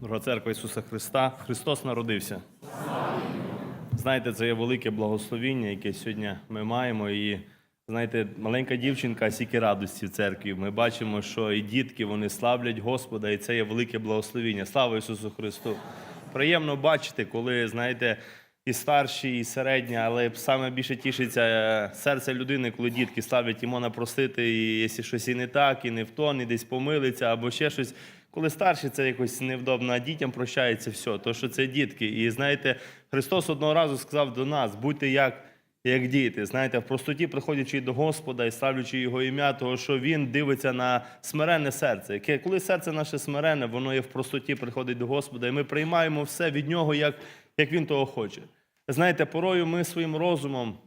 Дорога церква Ісуса Христа, Христос народився. Знаєте, це є велике благословіння, яке сьогодні ми маємо. І знаєте, маленька дівчинка, стільки радості в церкві. Ми бачимо, що і дітки вони славлять Господа, і це є велике благословіння. Слава Ісусу Христу! Приємно бачити, коли, знаєте, і старші, і середні, але саме більше тішиться е, серце людини, коли дітки славлять йому напростити, і якщо щось і не так, і не в тон, і десь помилиться, або ще щось. Коли старші, це якось невдобно, а дітям прощається все, то що це дітки. І знаєте, Христос одного разу сказав до нас: будьте як, як діти. Знаєте, в простоті, приходячи до Господа і ставлячи Його ім'я, того, що Він дивиться на смиренне серце. Яке, коли серце наше смирене, воно є в простоті, приходить до Господа, і ми приймаємо все від Нього, як, як Він того хоче. Знаєте, порою ми своїм розумом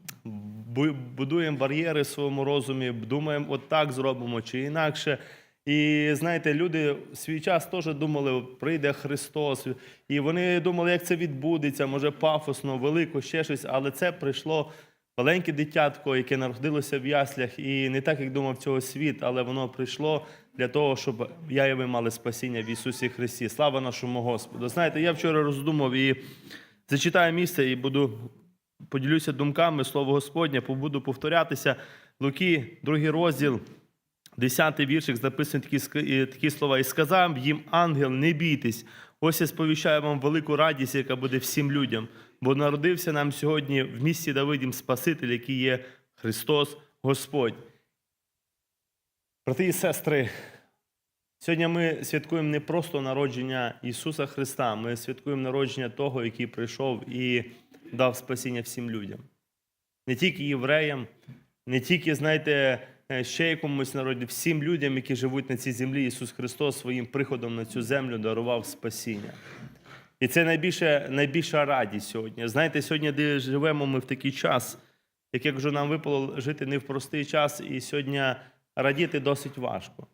будуємо бар'єри в своєму розумі, думаємо, от так зробимо чи інакше. І знаєте, люди в свій час теж думали, прийде Христос, і вони думали, як це відбудеться, може пафосно, велико, ще щось, але це прийшло маленьке дитятко, яке народилося в яслях, і не так, як думав цього світ, але воно прийшло для того, щоб я і ви мали спасіння в Ісусі Христі. Слава нашому Господу. Знаєте, я вчора роздумав і зачитаю місце і буду поділюся думками Слово Господнє, буду повторятися. Луки, другий розділ, десятий віршик, записані такі, такі слова. І сказав їм ангел, не бійтесь. Ось я сповіщаю вам велику радість, яка буде всім людям. Бо народився нам сьогодні в місті Давидім Спаситель, який є Христос Господь. Брати і сестри, Сьогодні ми святкуємо не просто народження Ісуса Христа, ми святкуємо народження того, який прийшов і дав спасіння всім людям. Не тільки євреям, не тільки, знаєте, ще якомусь народі, всім людям, які живуть на цій землі, Ісус Христос своїм приходом на цю землю дарував спасіння. І це найбільша, найбільша радість сьогодні. Знаєте, сьогодні, де живемо ми в такий час, як я кажу, нам випало жити не в простий час, і сьогодні радіти досить важко.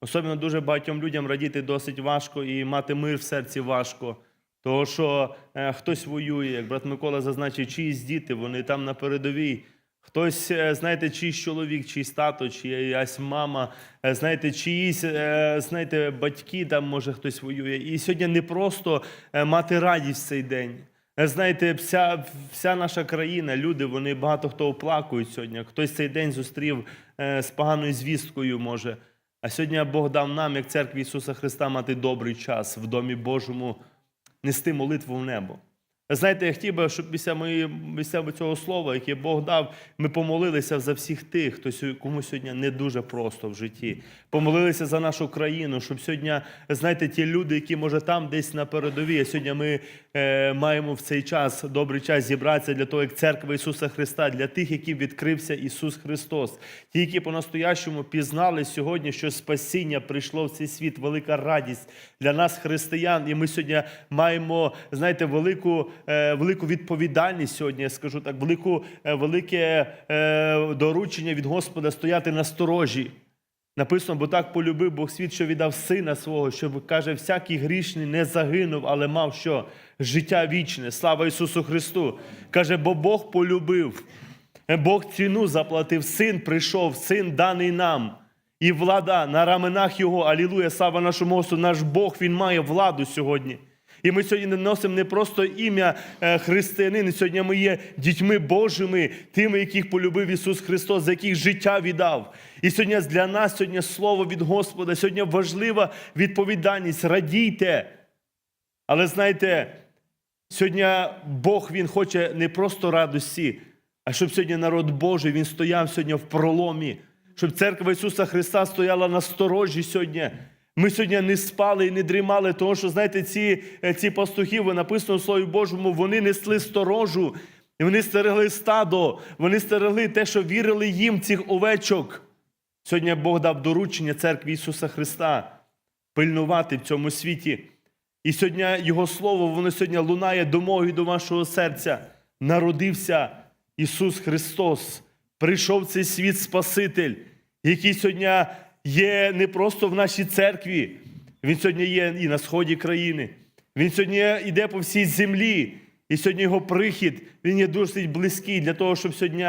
Особливо дуже багатьом людям радіти досить важко і мати мир в серці важко. Того, що е, хтось воює, як брат Микола зазначив, чиїсь діти, вони там на передовій. Хтось, е, знаєте, чийсь чоловік, чийсь тато, чиясь мама, е, знаєте, чиїсь, е, знаєте, батьки, там може хтось воює. І сьогодні не просто мати радість в цей день. Знаєте, вся, вся наша країна, люди, вони багато хто оплакують сьогодні. Хтось цей день зустрів з поганою звісткою, може. А сьогодні Бог дав нам, як церкві Ісуса Христа, мати добрий час в Домі Божому, нести молитву в небо. Знаєте, я хотів би, щоб після моєї після цього слова, яке Бог дав, ми помолилися за всіх тих, хто кому сьогодні не дуже просто в житті. Помолилися за нашу країну, щоб сьогодні, знаєте, ті люди, які може там десь на передовій, а сьогодні ми е, маємо в цей час добрий час зібратися для того, як церква Ісуса Христа, для тих, які відкрився Ісус Христос, ті, які по-настоящому пізнали сьогодні, що спасіння прийшло в цей світ, велика радість для нас, християн. І ми сьогодні маємо, знаєте, велику, велику відповідальність сьогодні, я скажу так, велику, е, велике е, доручення від Господа стояти на сторожі. Написано, бо так полюбив Бог світ, що віддав сина свого, щоб каже, всякий грішний не загинув, але мав що? Життя вічне. Слава Ісусу Христу. Каже, бо Бог полюбив. Бог ціну заплатив, син прийшов, син даний нам. І влада на раменах Його, алілуя, слава нашому Господу, наш Бог, Він має владу сьогодні. І ми сьогодні не носимо не просто ім'я е, християнин, сьогодні ми є дітьми Божими, тими, яких полюбив Ісус Христос, за яких життя віддав. І сьогодні для нас сьогодні слово від Господа, сьогодні важлива відповідальність. Радійте. Але знаєте, сьогодні Бог Він хоче не просто радості, а щоб сьогодні народ Божий він стояв сьогодні в проломі, щоб церква Ісуса Христа стояла на сторожі сьогодні. Ми сьогодні не спали і не дрімали, тому що, знаєте, ці, е, ці пастухи, написано в Слові Божому, вони несли сторожу, і вони стерегли стадо, вони стерегли те, що вірили їм, цих овечок. Сьогодні Бог дав доручення церкві Ісуса Христа пильнувати в цьому світі. І сьогодні Його Слово, воно сьогодні лунає до мого до вашого серця. Народився Ісус Христос, прийшов цей світ Спаситель, який сьогодні є не просто в нашій церкві, Він сьогодні є і на сході країни. Він сьогодні йде по всій землі. І сьогодні його прихід, він є досить близький для того, щоб сьогодні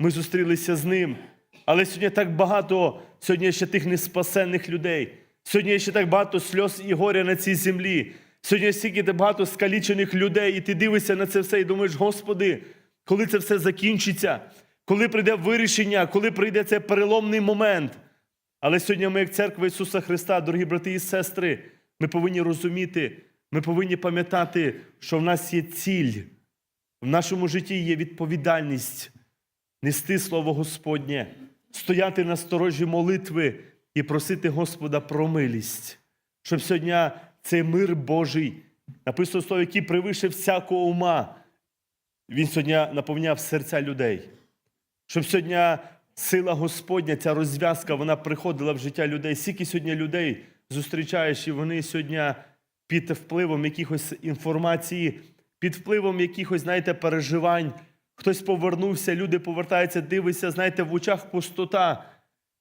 ми зустрілися з ним. Але сьогодні так багато, сьогодні ще тих неспасенних людей. Сьогодні ще так багато сльоз і горя на цій землі. Сьогодні стільки багато скалічених людей, і ти дивишся на це все і думаєш, Господи, коли це все закінчиться, коли прийде вирішення, коли прийде цей переломний момент. Але сьогодні ми, як церква Ісуса Христа, дорогі брати і сестри, ми повинні розуміти, ми повинні пам'ятати, що в нас є ціль, в нашому житті є відповідальність нести Слово Господнє, стояти на сторожі молитви і просити Господа про милість, щоб сьогодні цей мир Божий, написано слово, який превише всякого ума, він сьогодні наповняв серця людей. Щоб сьогодні сила Господня, ця розв'язка, вона приходила в життя людей. Скільки сьогодні людей зустрічаєш, і вони сьогодні під впливом якихось інформації, під впливом якихось, знаєте, переживань. Хтось повернувся, люди повертаються, дивишся, знаєте, в очах пустота.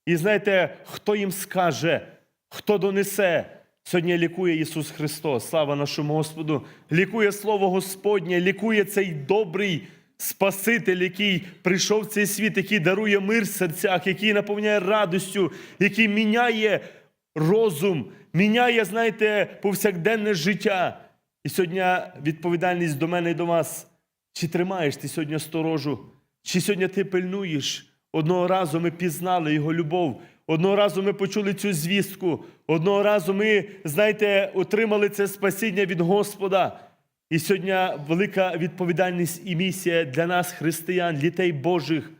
І знаєте, хто їм скаже, хто донесе. Сьогодні лікує Ісус Христос, слава нашому Господу, лікує Слово Господнє, лікує цей добрий Спаситель, який прийшов в цей світ, який дарує мир в серцях, який наповняє радістю, який міняє розум, міняє, знаєте, повсякденне життя. І сьогодні відповідальність до мене і до вас. Чи тримаєш ти сьогодні сторожу? Чи сьогодні ти пильнуєш? Одного разу ми пізнали Його любов, одного разу ми почули цю звістку, одного разу ми, знаєте, отримали це спасіння від Господа. І сьогодні велика відповідальність і місія для нас, християн, дітей Божих.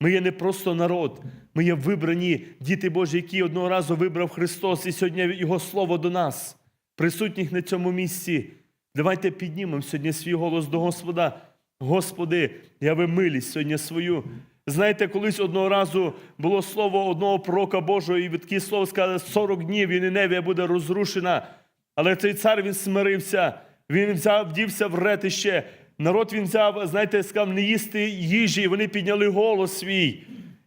Ми є не просто народ, ми є вибрані діти Божі, які одного разу вибрав Христос, і сьогодні Його Слово до нас, присутніх на цьому місці. Давайте піднімемо сьогодні свій голос до Господа. Господи, яви милість сьогодні свою. Знаєте, колись одного разу було слово одного пророка Божого, і таке слово сказали, 40 днів і Ниневія буде розрушена. Але цей цар він смирився, він взяв, вдівся в ретище. Народ він взяв, знаєте, сказав, не їсти їжі, і вони підняли голос свій.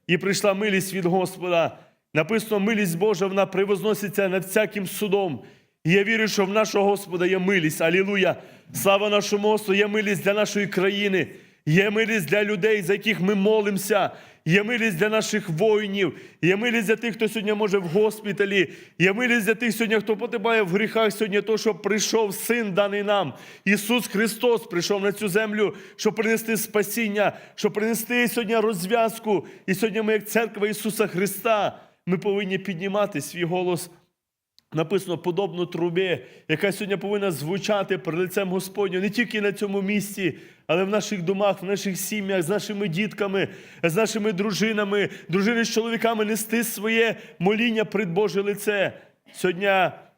І прийшла милість від Господа. Написано, милість Божа, вона превозноситься над всяким судом. І я вірю, що в нашого Господа є милість. Алілуя! Слава нашому Господу, є милість для нашої країни, є милість для людей, за яких ми молимося. Є милість для наших воїнів, є милість для тих, хто сьогодні може в госпіталі, є милість для тих сьогодні, хто потибає в гріхах сьогодні, то, що прийшов син даний нам. Ісус Христос прийшов на цю землю, щоб принести спасіння, щоб принести сьогодні розв'язку. І сьогодні ми, як церква Ісуса Христа, ми повинні піднімати свій голос Написано подобно трубі, яка сьогодні повинна звучати перед лицем Господню не тільки на цьому місці, але в наших домах, в наших сім'ях, з нашими дітками, з нашими дружинами, дружини з чоловіками нести своє моління пред Боже лице. Сьогодні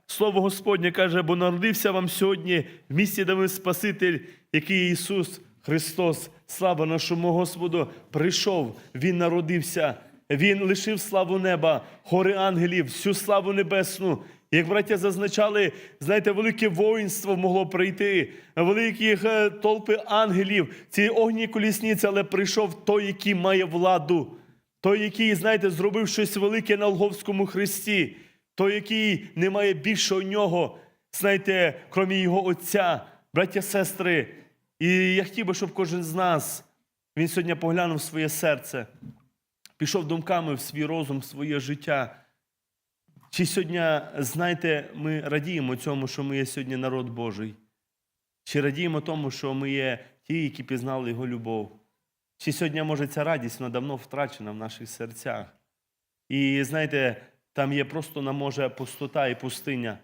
Слово Господнє каже, бо народився вам сьогодні в місті, де ви Спаситель, який Ісус Христос. Слава нашому Господу, прийшов, Він народився. Він лишив славу неба, гори ангелів, всю славу небесну. Як браття зазначали, знаєте, велике воїнство могло прийти, великі е, толпи ангелів, ці огні колісниці, але прийшов той, який має владу, той, який, знаєте, зробив щось велике на Лговському хресті, той, який не має більшого нього, знаєте, крім його Отця, браття, сестри. І я хотів би, щоб кожен з нас він сьогодні поглянув своє серце, пішов думками в свій розум, в своє життя. Чи сьогодні, знаєте, ми радіємо цьому, що ми є сьогодні народ Божий? Чи радіємо тому, що ми є ті, які пізнали Його любов? Чи сьогодні, може, ця радість вона давно втрачена в наших серцях? І знаєте, там є просто на може пустота і пустиня.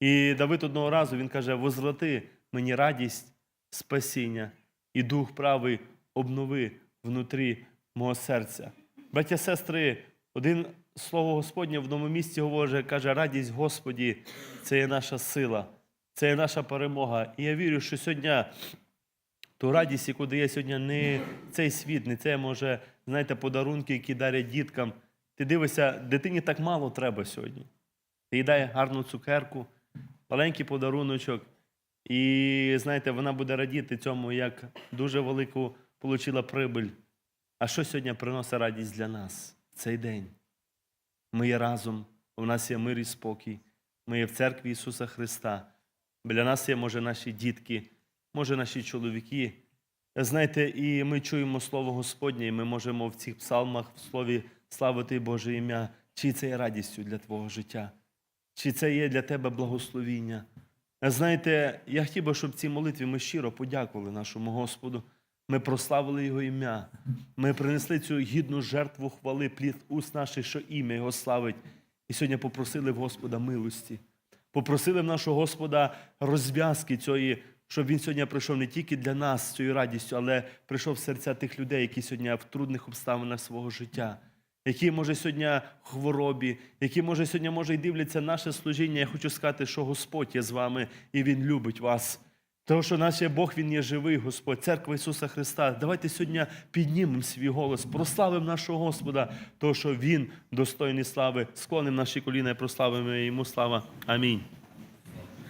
І Давид одного разу він каже: возврати мені радість, спасіння, і дух правий обнови внутрі мого серця. Браття, сестри, один слово Господнє в одному місці говорить, каже, радість Господі це є наша сила, це є наша перемога. І я вірю, що сьогодні ту радість, яку дає сьогодні не цей світ, не це може, знаєте, подарунки, які дарять діткам. Ти дивишся, дитині так мало треба сьогодні. Ти їй дай гарну цукерку, маленький подаруночок. І знаєте, вона буде радіти цьому, як дуже велику отримала прибиль. А що сьогодні приносить радість для нас цей день? Ми є разом, у нас є мир і спокій. Ми є в церкві Ісуса Христа. Біля нас є, може, наші дітки, може, наші чоловіки. Знаєте, і ми чуємо Слово Господнє, і ми можемо в цих псалмах, в слові славити Боже ім'я. Чи це є радістю для Твого життя? Чи це є для тебе благословіння? Знаєте, я хотів би, щоб в цій молитві ми щиро подякували нашому Господу. Ми прославили Його ім'я. Ми принесли цю гідну жертву хвали, плід уст наших, що ім'я Його славить. І сьогодні попросили в Господа милості. Попросили в нашого Господа розв'язки цієї, щоб Він сьогодні прийшов не тільки для нас цією радістю, але прийшов в серця тих людей, які сьогодні в трудних обставинах свого життя, які, може, сьогодні в хворобі, які, може, сьогодні, може, і дивляться наше служіння. Я хочу сказати, що Господь є з вами і Він любить вас. Тому що наш Бог, Він є живий, Господь, церква Ісуса Христа. Давайте сьогодні піднімемо свій голос, прославимо нашого Господа, тому що Він достойний слави. Склонимо наші коліна і прославимо йому слава. Амінь.